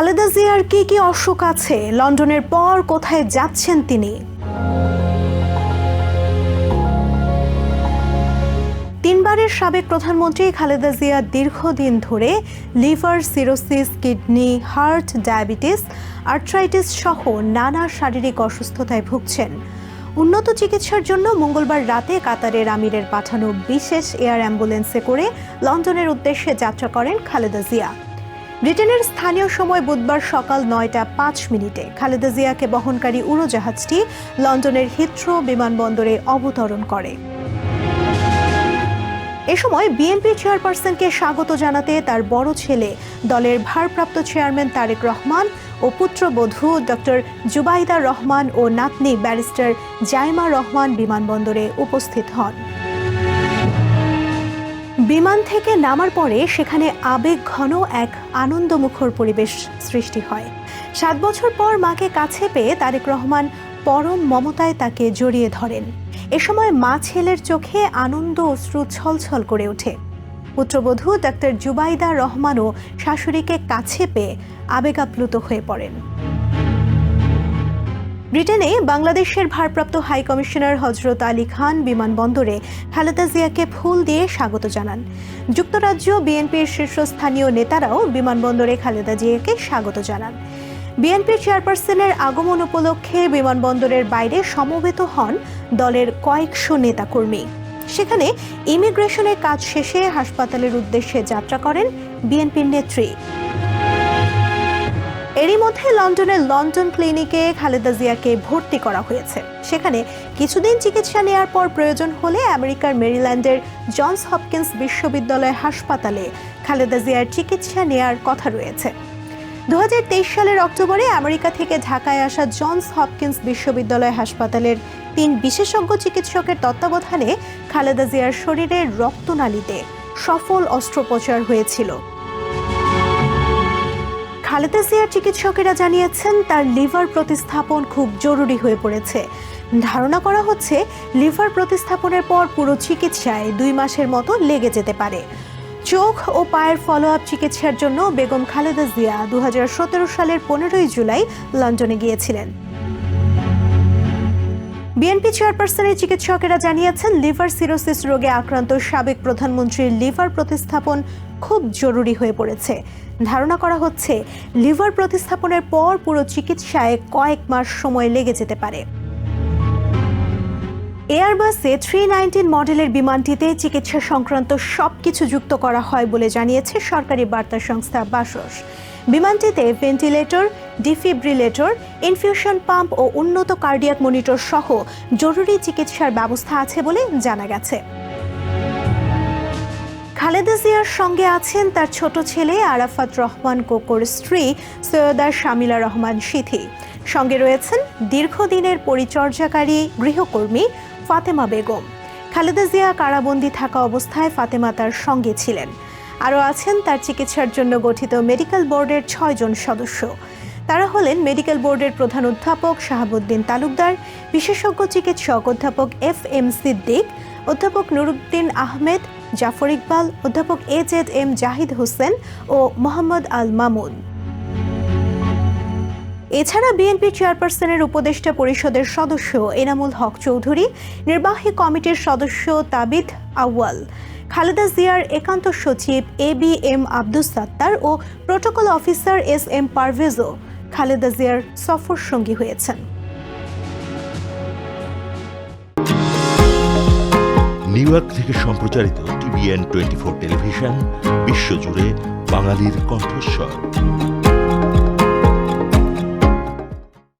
খালেদা জিয়ার কি কি অসুখ আছে? লন্ডনের পর কোথায় যাচ্ছেন তিনি? তিনবারের সাবেক প্রধানমন্ত্রী খালেদা জিয়া দীর্ঘদিন ধরে liver cirrhosis, kidney, heart, diabetes, arthritis সহ নানা শারীরিক অসুস্থতায় ভুগছেন। উন্নত চিকিৎসার জন্য মঙ্গলবার রাতে কাতারের আমিরের পাঠানো বিশেষ এয়ার অ্যাম্বুলেন্সে করে লন্ডনের উদ্দেশ্যে যাত্রা করেন খালেদা জিয়া। ব্রিটেনের স্থানীয় সময় বুধবার সকাল নয়টা পাঁচ মিনিটে খালেদা জিয়াকে বহনকারী উড়োজাহাজটি লন্ডনের হিথ্রো বিমানবন্দরে অবতরণ করে। এ সময় বিএনপি চেয়ারপারসনকে স্বাগত জানাতে তার বড় ছেলে, দলের ভারপ্রাপ্ত চেয়ারম্যান তারেক রহমান ও পুত্রবধূ ডক্টর জুবাইদা রহমান ও নাতনি ব্যারিস্টার জাইমা রহমান বিমানবন্দরে উপস্থিত হন। বিমান থেকে নামার পরে সেখানে আবেগ ঘন এক আনন্দমুখর পরিবেশ সৃষ্টি হয়। সাত বছর পর মাকে কাছে পেয়ে তারেক রহমান পরম মমতায় তাকে জড়িয়ে ধরেন। এ সময় মা ছেলের চোখে আনন্দ অশ্রু ছলছল করে ওঠে। পুত্রবধূ ডাক্তার জুবাইদা রহমানও শাশুড়িকে কাছে পেয়ে আবেগাপ্লুত হয়ে পড়েন। ব্রিটেনে বাংলাদেশের ভারপ্রাপ্ত হাই কমিশনার হজরত আলী খান বিমানবন্দরে খালেদা জিয়াকে ফুল দিয়ে স্বাগত জানান। যুক্তরাজ্য, বিএনপির শীর্ষস্থানীয় নেতারাও বিমানবন্দরে খালেদা জিয়াকে স্বাগত জানান। বিএনপির চেয়ারপারসনের আগমন উপলক্ষে বিমানবন্দরের বাইরে সমবেত হন দলের কয়েকশো নেতাকর্মী। সেখানে ইমিগ্রেশনের কাজ শেষে হাসপাতালের উদ্দেশ্যে যাত্রা করেন বিএনপির নেত্রী। এরই মধ্যে লন্ডনের লন্ডন ক্লিনিকে খালেদা জিয়াকে ভর্তি করা হয়েছে। সেখানে কিছুদিন চিকিৎসা নেওয়ার পর প্রয়োজন হলে আমেরিকার মেরিল্যান্ডের জনস হপকিন্স বিশ্ববিদ্যালয় হাসপাতালে খালেদা জিয়ার চিকিৎসা নেয়ার কথা রয়েছে। দু হাজার তেইশ সালের অক্টোবরে আমেরিকা থেকে ঢাকায় আসা জনস হপকিন্স বিশ্ববিদ্যালয় হাসপাতালের তিন বিশেষজ্ঞ চিকিৎসকের তত্ত্বাবধানে খালেদা জিয়ার শরীরের রক্তনালীতে সফল অস্ত্রোপচার হয়েছিল। খালেদা জিয়ার চিকিৎসকেরা জানিয়েছেন, তার লিভার প্রতিস্থাপন খুব জরুরি হয়ে পড়েছে। ধারণা করা হচ্ছে, লিভার প্রতিস্থাপনের পর পুরো চিকিৎসায় দুই মাসের মতো লেগে যেতে পারে। চোখ ও পায়ের ফলো আপ চিকিৎসার জন্য বেগম খালেদা জিয়া দুই হাজার সতেরো সালের পনেরোই জুলাই লন্ডনে গিয়েছিলেন। বিএনপি চেয়ারপারসনের চিকিৎসকেরা জানিয়েছেন, লিভার সিরোসিস রোগে আক্রান্ত সাবেক প্রধানমন্ত্রীর লিভার প্রতিস্থাপন খুব জরুরি হয়ে পড়েছে। ধারণা করা হচ্ছে, লিভার প্রতিস্থাপনের পর পুরো চিকিৎসায় কয়েক মাস সময় লেগে যেতে পারে। এয়ারবাসে থ্রি নাইনটিন মডেলের বিমানটিতে চিকিৎসা সংক্রান্ত সবকিছু যুক্ত করা হয় বলে জানিয়েছে সরকারি বার্তা সংস্থা বাসস। বিমানটিতে ভেন্টিলেটর ডিফিব্রিলেটর ইনফিউশন পাম্প ও উন্নত কার্ডিয়াক মনিটর সহ জরুরি চিকিৎসার ব্যবস্থা আছে বলে জানা গেছে। খালেদা জিয়ার সঙ্গে আছেন তার ছোট ছেলে আরাফাত রহমান কোকোর স্ত্রী সৈয়দা শামিলা রহমান সিথি। সঙ্গে রয়েছেন দীর্ঘদিনের পরিচর্যাকারী গৃহকর্মী ফাতেমা বেগম। খালেদা জিয়া কারাবন্দী থাকা অবস্থায় ফাতেমা তার সঙ্গে ছিলেন। আরও আছেন তার চিকিৎসার জন্য গঠিত মেডিকেল বোর্ডের ছয়জন সদস্য। তারা হলেন মেডিকেল বোর্ডের প্রধান অধ্যাপক শাহাবুদ্দিন তালুকদার, বিশেষজ্ঞ চিকিৎসক অধ্যাপক এফ এম সিদ্দিক, অধ্যাপক নুরুদ্দিন আহমেদ, জাফর ইকবাল, অধ্যাপক A Z M Zahid Hossain ও মোহাম্মদ আল মামুন। এছাড়া বিএনপি চেয়ারপারসনের উপদেষ্টা পরিষদের সদস্য এনামুল হক চৌধুরী, নির্বাহী কমিটির সদস্য তাবিদ আউয়াল। খালেদা জিয়ার একান্ত সচিব A B M Abdus Sattar O protocol officer S M পারভেজও খালেদা জিয়ার সফর সঙ্গী হয়েছেন। নিউ ইয়র্ক থেকে সম্প্রচারিত টিভিএন টোয়েন্টি ফোর টেলিভিশন, বিশ্বজুড়ে বাঙালির কণ্ঠস্বর।